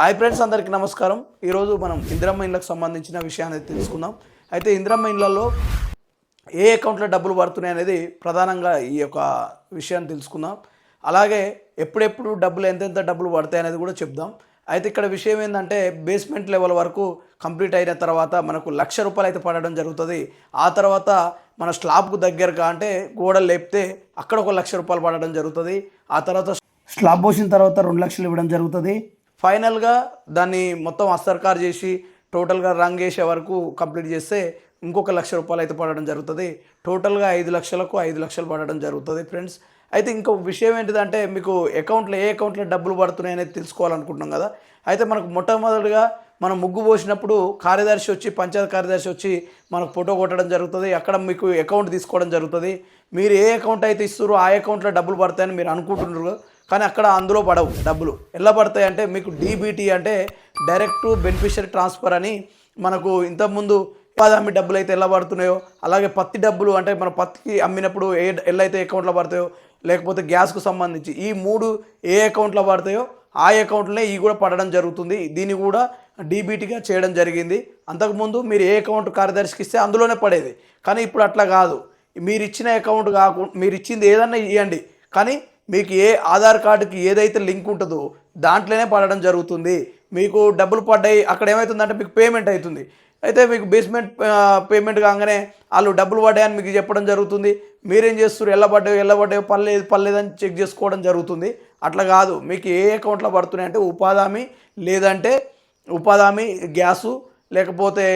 Hi friends అందరికీ నమస్కారం. ఈరోజు మనం ఇందిరమ్మ ఇండ్లకు సంబంధించిన విషయాన్ని అయితే తెలుసుకుందాం. అయితే ఇందిరమ్మ ఇండ్లలో ఏ అకౌంట్లో డబ్బులు పడుతున్నాయి అనేది ప్రధానంగా ఈ యొక్క విషయాన్ని తెలుసుకుందాం. అలాగే ఎప్పుడెప్పుడు డబ్బులు ఎంతెంత డబ్బులు పడతాయి అనేది కూడా చెప్దాం. అయితే ఇక్కడ విషయం ఏంటంటే బేస్మెంట్ లెవెల్ వరకు కంప్లీట్ అయిన తర్వాత మనకు లక్ష రూపాయలు అయితే పడడం జరుగుతుంది. ఆ తర్వాత మన స్లాబ్కు దగ్గరగా అంటే గోడలు లేపితే అక్కడ ఒక లక్ష రూపాయలు పడడం జరుగుతుంది. ఆ తర్వాత స్లాబ్ పోసిన తర్వాత రెండు లక్షలు ఇవ్వడం జరుగుతుంది. ఫైనల్గా దాన్ని మొత్తం అస్తర్కార్ చేసి టోటల్గా రంగ్ వేసే వరకు కంప్లీట్ చేస్తే ఇంకొక లక్ష రూపాయలు అయితే పడడం జరుగుతుంది. టోటల్గా ఐదు లక్షలకు ఐదు లక్షలు పడడం జరుగుతుంది ఫ్రెండ్స్. అయితే ఇంకో విషయం ఏంటిదంటే మీకు అకౌంట్లో ఏ అకౌంట్లో డబ్బులు పడుతున్నాయి అనేది తెలుసుకోవాలనుకుంటున్నాం కదా. అయితే మనకు మొట్టమొదటిగా మనం ముగ్గు పోసినప్పుడు కార్యదర్శి వచ్చి పంచాయతీ కార్యదర్శి వచ్చి మనకు ఫోటో కొట్టడం జరుగుతుంది. అక్కడ మీకు అకౌంట్ తీసుకోవడం జరుగుతుంది. మీరు ఏ అకౌంట్ అయితే ఇస్తారో ఆ అకౌంట్లో డబ్బులు పడతాయని మీరు అనుకుంటున్నారు కానీ అక్కడ అందులో పడవు డబ్బులు. ఎలా పడతాయి అంటే మీకు డీబీటీ అంటే డైరెక్ట్ బెనిఫిషియరీ ట్రాన్స్ఫర్ అని మనకు ఇంతకుముందు ఉపాధి అమ్మి డబ్బులు అయితే ఎలా పడుతున్నాయో అలాగే పత్తి డబ్బులు అంటే మన పత్తికి అమ్మినప్పుడు ఏ ఎలా అయితే అకౌంట్లో పడతాయో లేకపోతే గ్యాస్కు సంబంధించి ఈ మూడు ఏ అకౌంట్లో పడతాయో ఆ అకౌంట్లోనే ఈ కూడా పడడం జరుగుతుంది. దీన్ని కూడా డీబీటీగా చేయడం జరిగింది. అంతకుముందు మీరు ఏ అకౌంట్ కార్యదర్శికి ఇస్తే అందులోనే పడేది. కానీ ఇప్పుడు అట్లా కాదు. మీరు ఇచ్చిన అకౌంట్ కాకుండా మీరు ఇచ్చింది ఏదన్నా ఇవ్వండి కానీ మీకు ఏ ఆధార్ కార్డుకి ఏదైతే లింక్ ఉంటుందో దాంట్లోనే పడడం జరుగుతుంది. మీకు డబ్బులు పడ్డాయి అక్కడ ఏమవుతుందంటే మీకు పేమెంట్ అవుతుంది. అయితే మీకు బేస్మెంట్ పేమెంట్ కాగానే వాళ్ళు డబ్బులు పడ్డాయని మీకు చెప్పడం జరుగుతుంది. మీరేం చేస్తారు ఎల్లబడ్డాయో ఎల్లబడ్డాయో పర్లేదు పర్లేదని చెక్ చేసుకోవడం జరుగుతుంది. అట్లా కాదు మీకు ఏ అకౌంట్లో పడుతున్నాయి అంటే ఉపాధి లేదంటే ఉపాధామి గ్యాసు లేకపోతే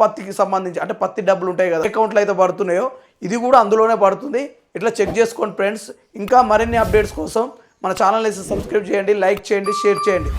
పత్తికి సంబంధించి అంటే పత్తి డబ్బులు ఉంటాయి కదా అకౌంట్లో అయితే పడుతున్నాయో ఇది కూడా అందులోనే పడుతుంది. ఇట్లా చెక్ చేసుకోండి ఫ్రెండ్స్. ఇంకా మరిన్ని అప్డేట్స్ కోసం మన ఛానల్ సబ్స్క్రైబ్ చేయండి లైక్ చేయండి షేర్ చేయండి.